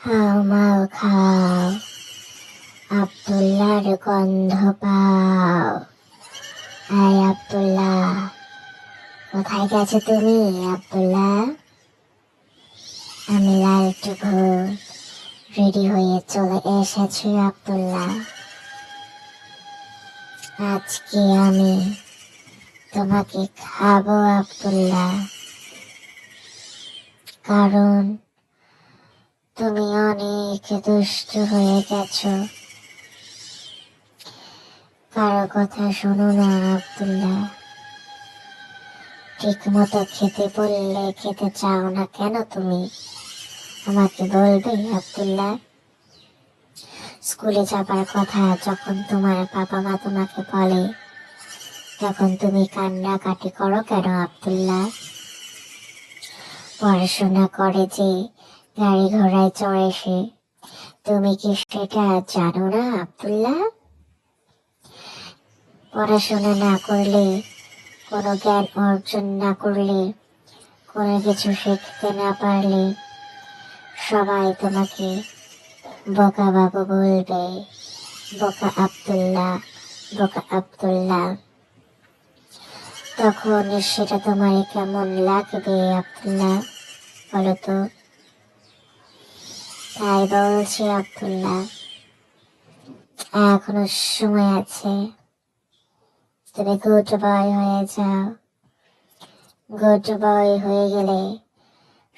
হাও মাও খাও আব্দুল্লাহর গন্ধ পাও। আয় আব্দুল্লাহ, কোথায় গেছো তুমি, আব্দুল্লাহ? আমি লালটু ভূত রেডি হয়ে চলে এসেছি আব্দুল্লাহ। আজকে আমি তোমাকে খাব আব্দুল্লাহ। কারণ অনেক দুষ্ট হয়ে গেছো। কারও কথা শোনো না, আব্দুল্লাহ। ঠিক মতো খেতে বললে খেতে চাও না কেন তুমি? আমাকে বলবে, আব্দুল্লাহ। স্কুলে যাবার কথা যখন তোমার বাবা মা তোমাকে বলে, তখন তুমি কান্নাকাটি করো কেন, আবদুল্লাহ? পড়াশোনা করে যে, গাড়ি ঘোড়ায় চড়ে সে তুমি কি সেটা জানো না, আবদুল্লাহ? পড়াশোনা না করলে, কোনো জ্ঞান অর্জন না করলে, কোনো কিছু শিখতে না পারলে, সবাই তোমাকে বোকা বাবু বলবে, বোকা আব্দুল্লাহ বোকা আব্দুল্লাহ। তখন সেটা তোমার কেমন লাগবে, আবদুল্লাহ? বলো তো। তাই বলছি আব্দুল্লাহ এখনও সময় আছে। তুমি গুড বয় হয়ে যাও। গুড বয় হয়ে গেলে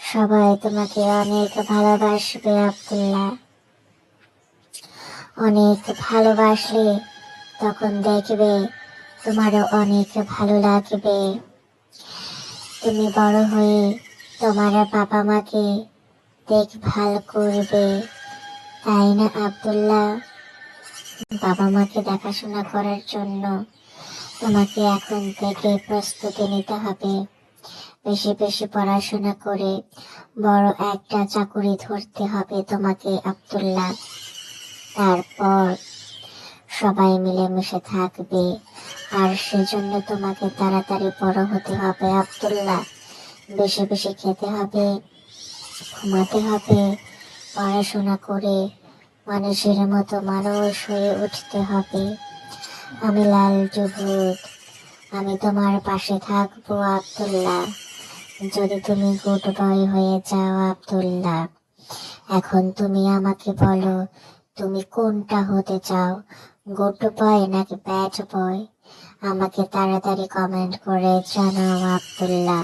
সবাই তোমাকে অনেক ভালোবাসবে, আব্দুল্লাহ। অনেক ভালোবাসলে তখন দেখবে তোমারও অনেক ভালো লাগবে। তুমি বড় হয়ে তোমার বাবা মাকে দেখভাল করবে, তাই না, আব্দুল্লাহ? বাবা মাকে দেখাশোনা করার জন্য তোমাকে এখন থেকে প্রস্তুতি নিতে হবে। বেশি বেশি পড়াশোনা করে বড় একটা চাকুরি ধরতে হবে তোমাকে, আব্দুল্লাহ। তারপর সবাই মিলেমিশে থাকবে, আর সেজন্য তোমাকে তাড়াতাড়ি বড় হতে হবে, আব্দুল্লাহ। বেশি বেশি খেতে হবে। ঘুমাতে হবে পড়াশোনা করে মানুষের মতো মানুষ হয়ে উঠতে হবে। আমি লাল জুভুত আমি তোমার পাশে থাকব আব্দুল্লাহ। যদি তুমি গুড বয় হয়ে যাও আব্দুল্লাহ, এখন তুমি আমাকে বলো, তুমি কোনটা হতে চাও? গুড বয় নাকি ব্যাড বয় আমাকে তাড়াতাড়ি কমেন্ট করে জানাও আব্দুল্লাহ।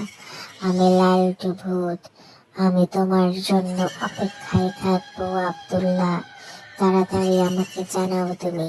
আমি লাল ভূত আমি তোমার জন্য অপেক্ষায় থাকব আবদুল্লাহ। তাড়াতাড়ি আমাকে জানাও তুমি।